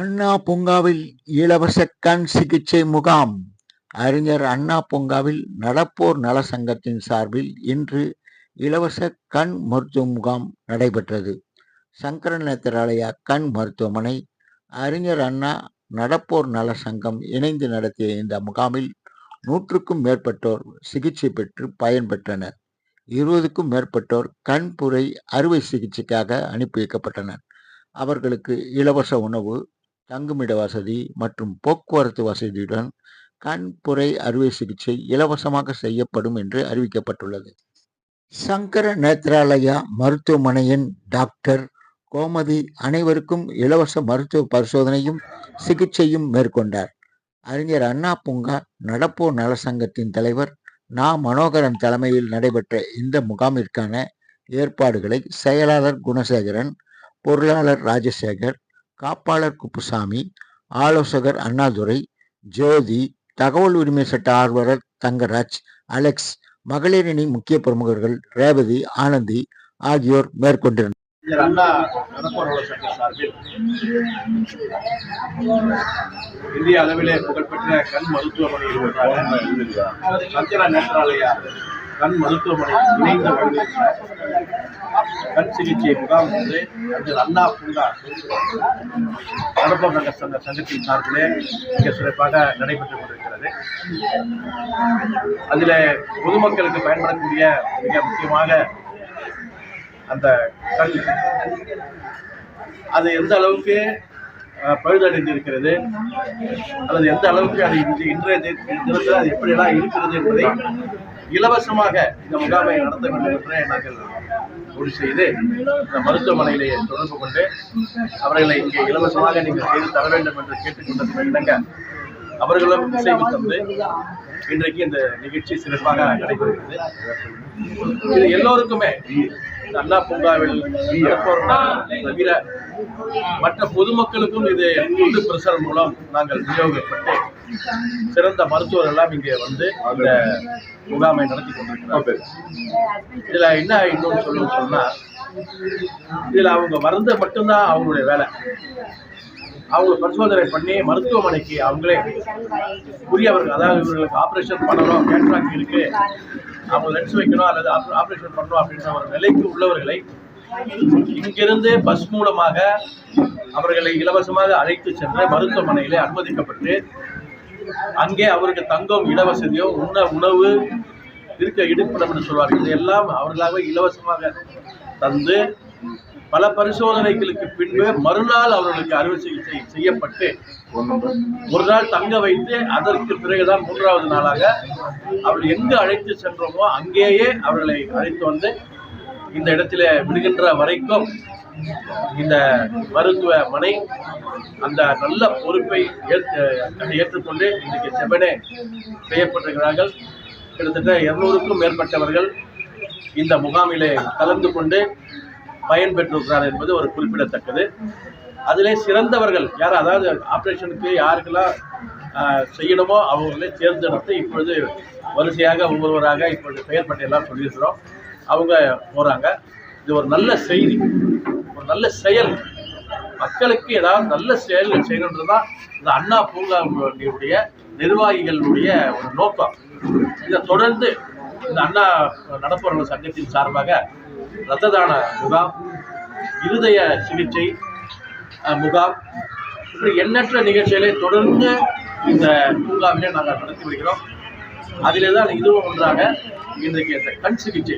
அண்ணா பூங்காவில் இலவச கண் சிகிச்சை முகாம். அறிஞர் அண்ணா பூங்காவில் நடப்போர் நல சங்கத்தின் சார்பில் இன்று இலவச கண் மருத்துவ முகாம் நடைபெற்றது. சங்கர நேத்திராலயா கண் மருத்துவமனை அறிஞர் அண்ணா நடப்போர் நல சங்கம் இணைந்து நடத்திய இந்த முகாமில் நூற்றுக்கும் மேற்பட்டோர் சிகிச்சை பெற்று பயன்பெற்றனர். இருபதுக்கும் மேற்பட்டோர் கண்புரை அறுவை சிகிச்சைக்காக அனுப்பி வைக்கப்பட்டனர். அவர்களுக்கு இலவச உணவு தங்குமிட வசதி மற்றும் போக்குவரத்து வசதியுடன் கண்புரை அறுவை சிகிச்சை இலவசமாக செய்யப்படும் என்று அறிவிக்கப்பட்டுள்ளது. சங்கர நேத்ராலயா மருத்துவமனையின் டாக்டர் கோமதி அனைவருக்கும் இலவச மருத்துவ பரிசோதனையும் சிகிச்சையும் மேற்கொண்டார். அறிஞர் அண்ணா பூங்கா நடப்போ நல சங்கத்தின் தலைவர் நா. மனோகரன் தலைமையில் நடைபெற்ற இந்த முகாமிற்கான ஏற்பாடுகளை செயலாளர் குணசேகரன் பொருளாளர் ராஜசேகர் காப்பாளர் குப்புசாமி ஆலோசகர் அண்ணாதுரை ஜோதி தகவல் உரிமை சட்ட ஆர்வலர் தங்கராஜ் அலெக்ஸ் மகளிரணி முக்கிய பிரமுகர்கள் ரேவதி ஆனந்தி ஆகியோர் மேற்கொண்டிருந்தனர். இந்திய அளவிலே புகழ்பெற்ற கண் மருத்துவமனையில் ஒன்றாக சந்திரா நேற்றாலயா கண் மருத்துவமனை இணைந்த வழியில் கண் சிகிச்சை முகாம் வந்து அஞ்சல் அண்ணா பூங்கா அனுபவ நகர் சங்க சங்கத்தின் சார்பிலே மிக சிறப்பாக நடைபெற்றுக் கொண்டிருக்கிறது. அதில் பொதுமக்களுக்கு பயன்படக்கூடிய மிக முக்கியமாக அந்த கண் அது எந்த அளவுக்கு பழுதடைந்திருக்கிறது இருக்கிறது அல்லது எந்த அளவுக்கு அது இன்று இன்றைய தினத்தில் அது எப்படியெல்லாம் இருக்கிறது என்பதை இலவசமாக இந்த முகாமை நடத்த வேண்டும் என்று நாங்கள் முடிவு செய்து இந்த மருத்துவமனையிலே தொடர்பு கொண்டு அவர்களை இங்கே இலவசமாக நீங்கள் செய்து தர வேண்டும் என்று கேட்டுக்கொண்டதுக்கு இணங்க அவர்களும் இசைவு தந்து இன்றைக்கு இந்த நிகழ்ச்சி சிறப்பாக நடைபெறுகிறது. இது எல்லோருக்குமே அண்ணா பூங்காவில் தவிர மற்ற பொதுமக்களுக்கும் இது துண்டு பிரசல் மூலம் நாங்கள் விநியோகிக்கப்பட்டு சிறந்த மருத்துவர்கள் எல்லாம் இங்கே வந்து இந்த முகாமை நடத்தி கொண்டிருக்கிறார்கள் இதுல என்ன இன்னொன்று சொல்லணும்னு சொன்னா இதுல அவங்க வரது மட்டும்தான் அவங்களுடைய வேலை. அவங்க பரிசோதனை பண்ணி மருத்துவமனைக்கு அவங்களே உரியவர்கள் அதாவது இவர்களுக்கு ஆபரேஷன் பண்ணணும் கேட்ராக் இருக்கு அவங்க லென்ஸ் வைக்கணும் அல்லது ஆபரேஷன் பண்ணணும் அப்படின்ற ஒரு நிலைக்கு உள்ளவர்களை இங்கிருந்து பஸ் மூலமாக அவர்களை இலவசமாக அழைத்து சென்று மருத்துவமனையிலே அனுமதிக்கப்பட்டு அங்கே அவருக்கு தங்கம் இடவசதியோ உண்ண உணவு இருக்க இடுப்பிடம் என்று சொல்வார்கள். இதையெல்லாம் அவர்களாகவே இலவசமாக தந்து பல பரிசோதனைகளுக்கு பின்பு மறுநாள் அவர்களுக்கு அறுவை சிகிச்சை செய்யப்பட்டு ஒரு நாள் தங்க வைத்து அதற்கு பிறகுதான் மூன்றாவது நாளாக அவர்கள் எங்கு அழைத்து சென்றோமோ அங்கேயே அவர்களை அழைத்து வந்து இந்த இடத்துல விடுகின்ற வரைக்கும் இந்த மருத்துவமனை அந்த நல்ல பொறுப்பை ஏற்று ஏற்றுக்கொண்டு இன்றைக்கு செவனே செய்யப்பட்டிருக்கிறார்கள் கிட்டத்தட்ட இருநூறுக்கும் மேற்பட்டவர்கள் இந்த முகாமிலே கலந்து கொண்டு பயன்பெற்றிருக்கிறார் என்பது ஒரு குறிப்பிடத்தக்கது. அதிலே சிறந்தவர்கள் யார் அதாவது ஆப்ரேஷனுக்கு யாருக்கெல்லாம் செய்யணுமோ அவங்களே தேர்ந்தெடுத்து இப்பொழுது வரிசையாக ஒவ்வொருவராக இப்பொழுது பெயர் பட்டியலாம் சொல்லியிருக்கிறோம். அவங்க போகிறாங்க இது ஒரு நல்ல செய்தி. நல்ல செயல். மக்களுக்கு ஏதாவது நல்ல செயல்கள் செய்யணுன்றது தான் இந்த அண்ணா பூங்காவுடைய நிர்வாகிகளுடைய ஒரு நோக்கம். இதை தொடர்ந்து இந்த அண்ணா நடப்பவர்கள் சங்கத்தின் சார்பாக இரத்த தான முகாம் இருதய சிகிச்சை முகாம் இப்படி எண்ணற்ற நிகழ்ச்சிகளை தொடர்ந்து இந்த பூங்காவிலே நாங்கள் நடத்தி வருகிறோம். அதிலே தான் இதுவும் ஒன்றாக இன்றைக்கு இந்த கண் சிகிச்சை.